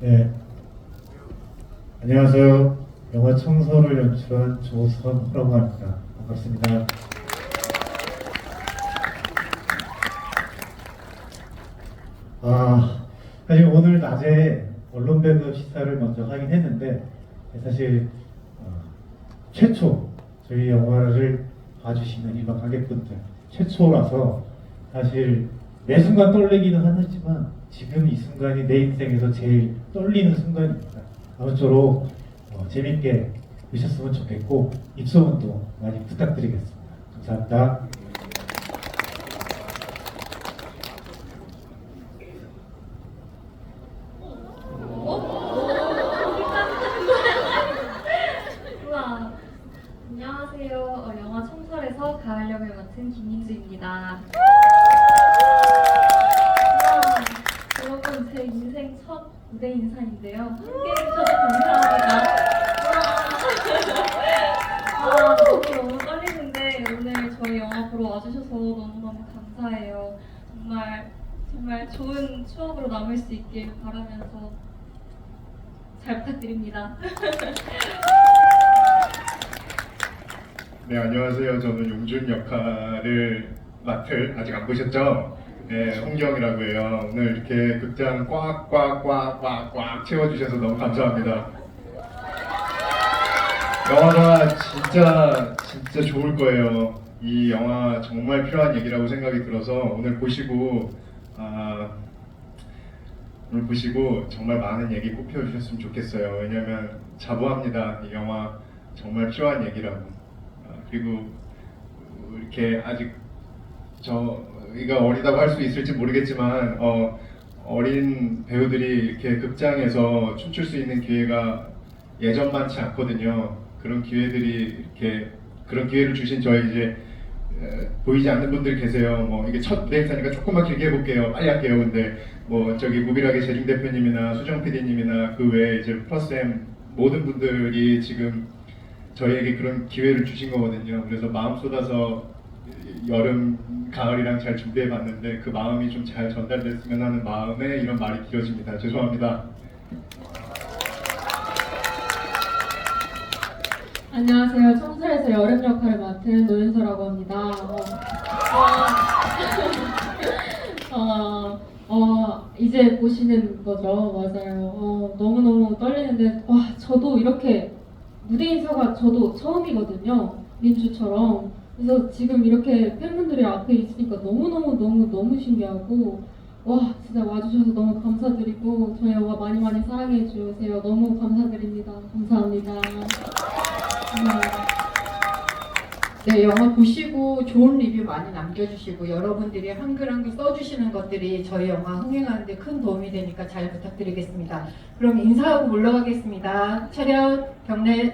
네. 안녕하세요. 영화 청소를 연출한 조선호라고 합니다. 반갑습니다. 아, 사실 오늘 낮에 언론 배급 시사를 먼저 하긴 했는데 사실 어, 최초 저희 영화를 봐주시는 일반 관객분들 최초라서 사실 매 순간 떨리기는 하지만 지금 이 순간이 내 인생에서 제일 떨리는 순간입니다. 아무쪼록 어, 재밌게 보셨으면 좋겠고 입소문도 많이 부탁드리겠습니다. 감사합니다. 안녕하세요. 어, 영화 청설에서 가을 역을 맡은 김민주입니다. 여러분 제 인생 첫 무대 인사인데요. 함께 해주셔서 감사합니다. 아, 너무 너무 떨리는데 오늘 저희 영화 보러 와주셔서 너무너무 감사해요. 정말 정말 좋은 추억으로 남을 수 있길 바라면서 잘 부탁드립니다. 네, 안녕하세요. 저는 용준 역할을 맡을 아직 안 보셨죠? 네, 홍경이라고 해요. 오늘 이렇게 극장 꽉 꽉 꽉 꽉 꽉 채워주셔서 너무 감사합니다. 영화가 진짜 진짜 좋을 거예요. 이 영화 정말 필요한 얘기라고 생각이 들어서 오늘 보시고 아, 오늘 보시고 정말 많은 얘기 꼭 펴주셨으면 좋겠어요. 왜냐하면 자부합니다. 이 영화 정말 필요한 얘기라고. 아, 그리고 이렇게 아직 저희가 어리다고 할 수 있을지 모르겠지만 어, 어린 배우들이 이렇게 극장에서 춤출 수 있는 기회가 예전만치 않거든요. 그런 기회들이 이렇게 그런 기회를 주신 저희 이제 에, 보이지 않는 분들 계세요. 뭐 이게 첫 무대 행사니까 조금만 길게 해볼게요. 빨리 할게요. 근데 뭐 저기 무비락의 재중 대표님이나 수정 PD님이나 그 외에 이제 플러스엠 모든 분들이 지금 저희에게 그런 기회를 주신 거거든요. 그래서 마음 쏟아서 여름, 가을이랑 잘 준비해 봤는데 그 마음이 좀 잘 전달됐으면 하는 마음에 이런 말이 길어집니다. 죄송합니다. 안녕하세요. 청소에서 여름 역할을 맡은 노윤서라고 합니다. 어, 어, 어, 이제 보시는 거죠. 맞아요. 어, 너무너무 떨리는데, 와, 저도 이렇게 무대 인사가 저도 처음이거든요. 민주처럼. 그래서 지금 이렇게 팬분들이 앞에 있으니까 너무너무 너무 너무 신기하고, 와, 진짜 와주셔서 너무 감사드리고, 저희 영화 많이 많이 사랑해 주세요. 너무 감사드립니다. 감사합니다. 네, 영화 보시고 좋은 리뷰 많이 남겨주시고 여러분들이 한글 한글 써주시는 것들이 저희 영화 흥행하는 데 큰 도움이 되니까 잘 부탁드리겠습니다. 그럼 인사하고 물러가겠습니다. 차렷, 경례.